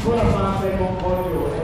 เพื่อมาเป็นมงคลอยู่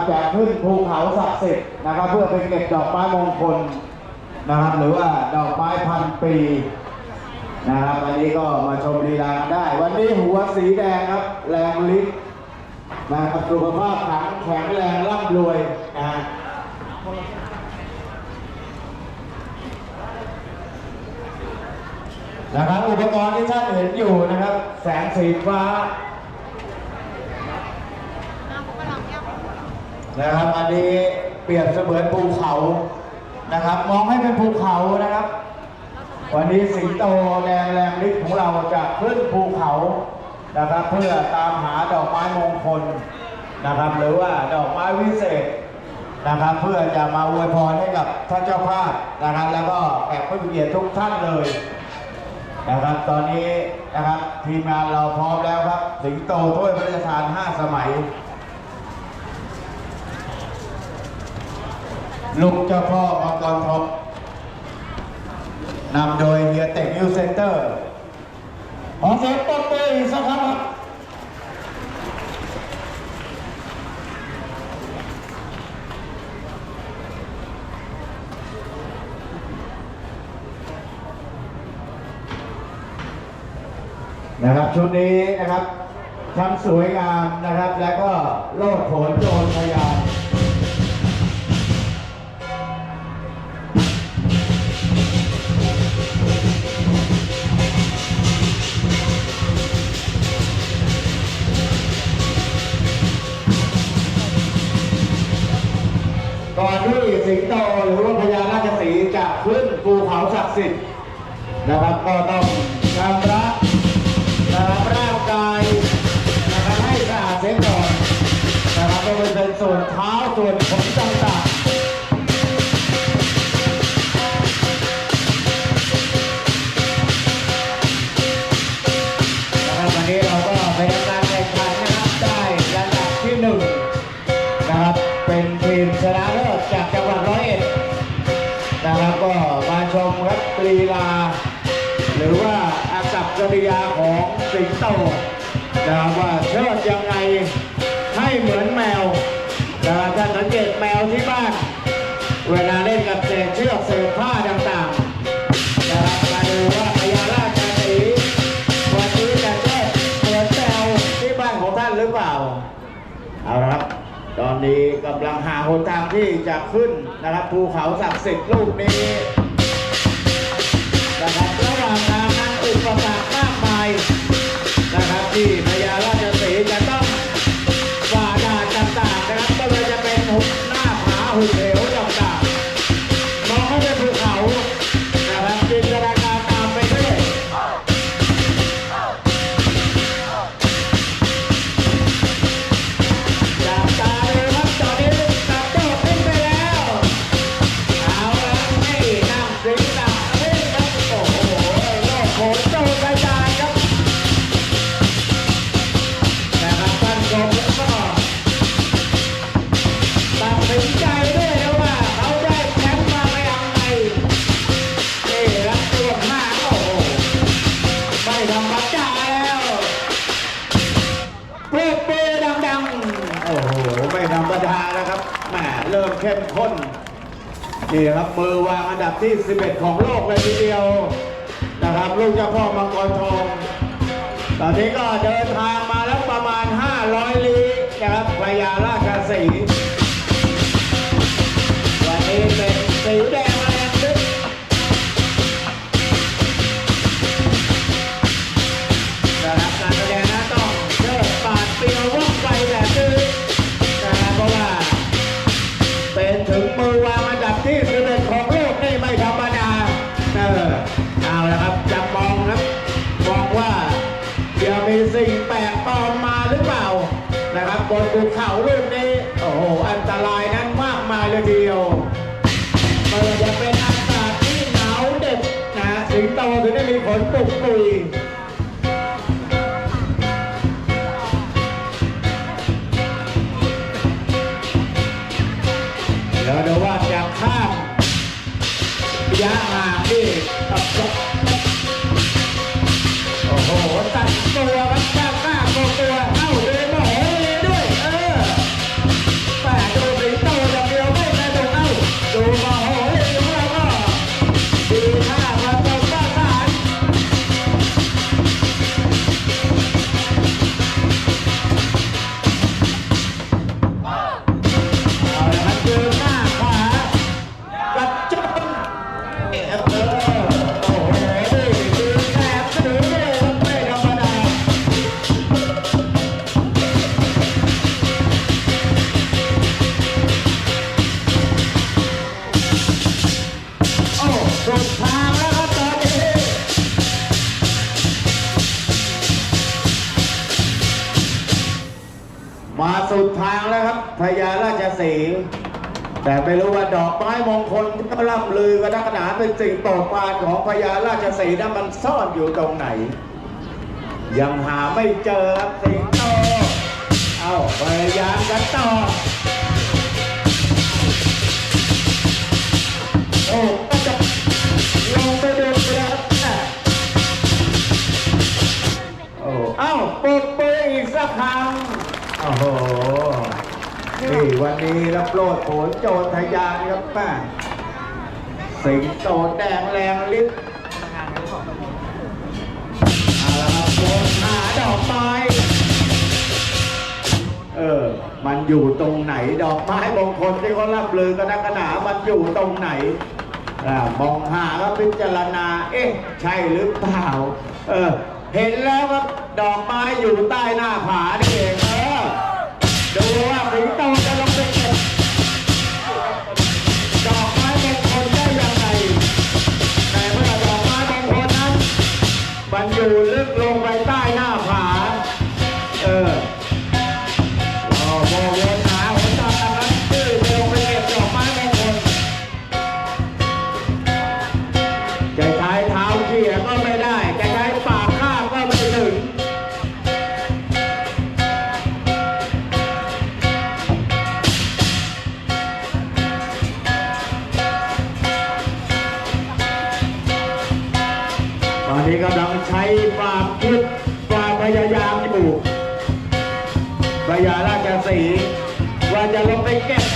นะครับจากขึ้นภูเขาศักดิ์สิทธิ์นะครับ เพื่อไปเก็บดอกไม้มงคลนะครับ หรือว่าดอกไม้พันปีนะครับวันนี้ก็มาชมลีลาได้ วันนี้หัวสีแดงครับ แรงลิ้นนะครับสุขภาพแข็งแข็งแรงร่ำรวยนะฮะนะครับอุปกรณ์ที่ท่านเห็นอยู่นะครับ แสงสีฟ้า นะครับ อันนี้เปรียบเสมือนภูเขานะครับ มองให้เป็นภูเขานะครับ วันนี้สิงโตแรงแรงฤทธิ์ของเราจะขึ้นภูเขานะครับ เพื่อตามหาดอกไม้มงคลนะครับ หรือว่าดอกไม้วิเศษนะครับ เพื่อจะมาอวยพรให้กับท่านเจ้าภาพนะครับ แล้วก็แขกผู้มีเกียรติทุกท่านเลยนะครับตอนนี้นะครับทีมงานเราพร้อมแล้วครับ สิงโตถ้วยพระราชทาน 5 สมัย ลูกเจ้าพ่อมังกรทองนำโดยเฮียเต็กนิวเซนเตอร์ ขอเสียงปรบมืออีกสักครั้งครับนะครับชุดนี้นะครับทั้งสวยงามนะครับ และก็โลดโผนโจรพยาน โตนะครับว่าเชิดยังไงให้เหมือนแมวนะครับถ้าสังเกตแมวที่บ้าน เวลาเล่นกับเศษเชือกเศษผ้าต่างๆนะครับมาดูว่าพญาราชสีวันนี้จะเชิดเหมือนแมวที่บ้านของท่านหรือเปล่าเอาละครับตอนนี้กำลังหาหนทางที่จะขึ้นนะครับภูเขาศักดิ์สิทธิ์ลูกนี้นะครับระหว่างทางนั้นอุปสรรคมากมาย น เข้มข้นนี่ครับมือวางอันดับที่ 11 ของโลกเลยทีเดียวนะครับ ลูกเจ้าพ่อมังกรทองตอนนี้ก็เดินทางมาแล้วประมาณ 500 ลี้นะครับพญาราชสีวันนี้เป็นสีแดง มาสุดทางแล้วครับพญาราชสีห์แต่ไม่รู้ว่าดอกไม้มงคลที่ล่ำลือกันนักหนาเป็นสิ่งโปรดปรานของพญาราชสีห์นั้นมันซ่อนอยู่ตรงไหน ยังหาไม่เจอครับสิงโตเอาพยายามกันต่อโอ้ก็จะลงไปดูแล้วโอ้เอ้าปุบปืนอีกสักครั้ง โอ้โหนี่วันนี้รับโลดโผนโจรทยานครับป้าสิงโตแดงแรงลิ้นเอาละครับโดนหาดอกไม้เออ มันอยู่ตรงไหนดอกไม้มงคลที่เขารับลือกันนักหนา มันอยู่ตรงไหนอ่ามองหาก็พิจารณา เอ๊ะ ใช่หรือเปล่า เออ เห็นแล้วครับดอกไม้อยู่ใต้หน้าผานี่เอง กำลังใช้ความคิดความพยายามอยู่พญาราชสีว่าจะลงไปเก็บ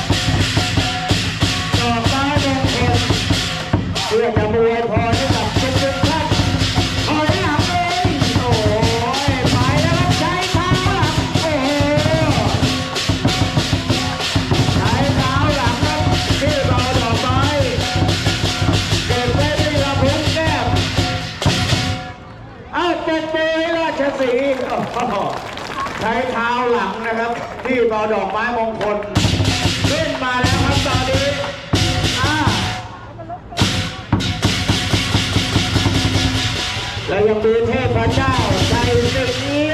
ใช้เท้าหลังนะครับ ที่รอดอกไม้มงคลขึ้นมาแล้วครับตอนนี้อ่าแล้วยังมีเทพเจ้าใจสิ่งนี้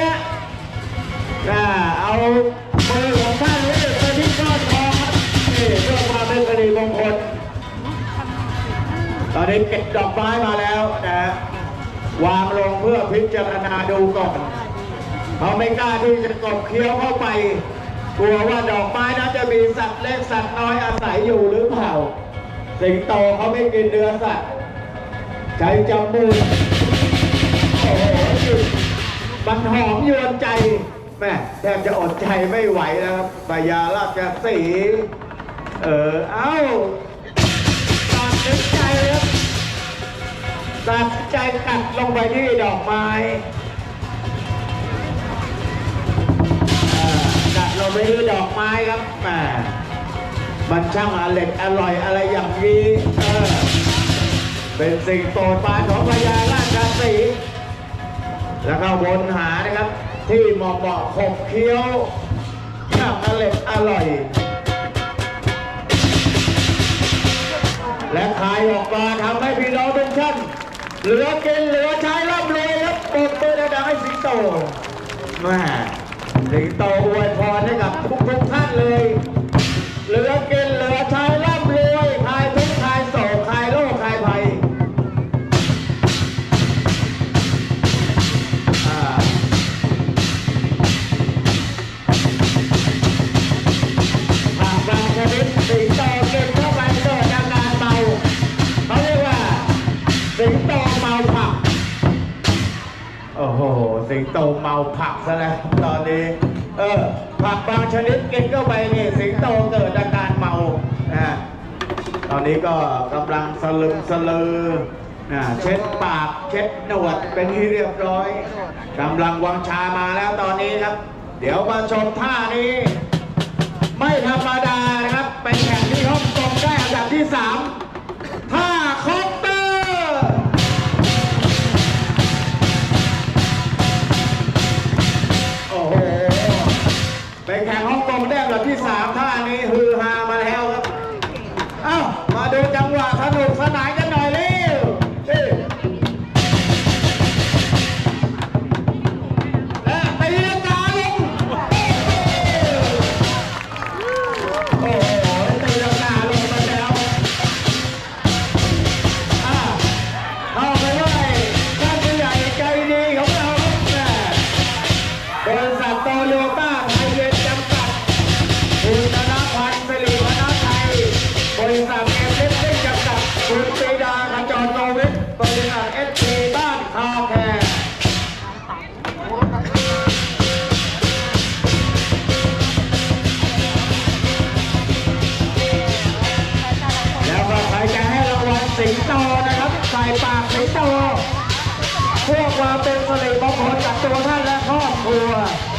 นะเอามือของท่านเลือกไปที่ก้อนทองครับนี่เพื่อความเป็นสิริมงคลตอนนี้เก็บดอกไม้มาแล้วนะฮะวางลงเพื่อพิจารณาดูก่อน เขาไม่กล้าที่จะกบเคี้ยวเข้าไป กลัวว่าดอกไม้นั้นจะมีสัตว์เล็กสัตว์น้อยอาศัยอยู่หรือเปล่า สิงโตเขาไม่กินเนื้อสัตว์ใช้จมูกโอ้โหมันหอมยวนใจแม่แทบจะอดใจไม่ไหวแล้วครับปยาราชสีเออ เอ้าตัดใจครับตัดใจกัดลงไปที่ดอกไม้ ไปที่ดอกไม้ครับแหมมันช่างอร่อยอร่อยอะไรอย่างนี้เออเป็นสิ่งโปรดปรานของพญาราชสีแล้วก็วนหานะครับ ที่เหมาะเหมาะขบเคี้ยวช่างอร่อยอร่อย และขายออกมาทำให้พี่น้องทุกท่านเหลือกินเหลือใช้ร่ำรวยครับปรบมือดังให้สิงโตแม่ สิงโตอวยพรให้กับทุกทุกท่านเลย เหลือกินเหลือใช้ร่ำรวยคลายทุกข์คลายโศกคลายโรคคลายภัยหากบางชนิดสิงโตกินเข้าไปเกิดอาการเมาเขาเรียกว่าสิงโต สิงโตเมาผักซะแล้วตอนนี้ เออ ผักบางชนิดกินเข้าไปนี่สิงโตเกิดอาการเมานะตอนนี้ก็กำลังสลึมสลือนะเช็ดปากเช็ดหนวดเป็นที่เรียบร้อยกำลังวางชามาแล้วตอนนี้ครับ เดี๋ยวมาชมท่านี้ ไม่ธรรมดานะครับเป็นแข่งที่ฮ่องกงได้อันดับที่3 ค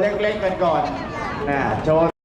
เล็กๆกันก่อนนะโชว์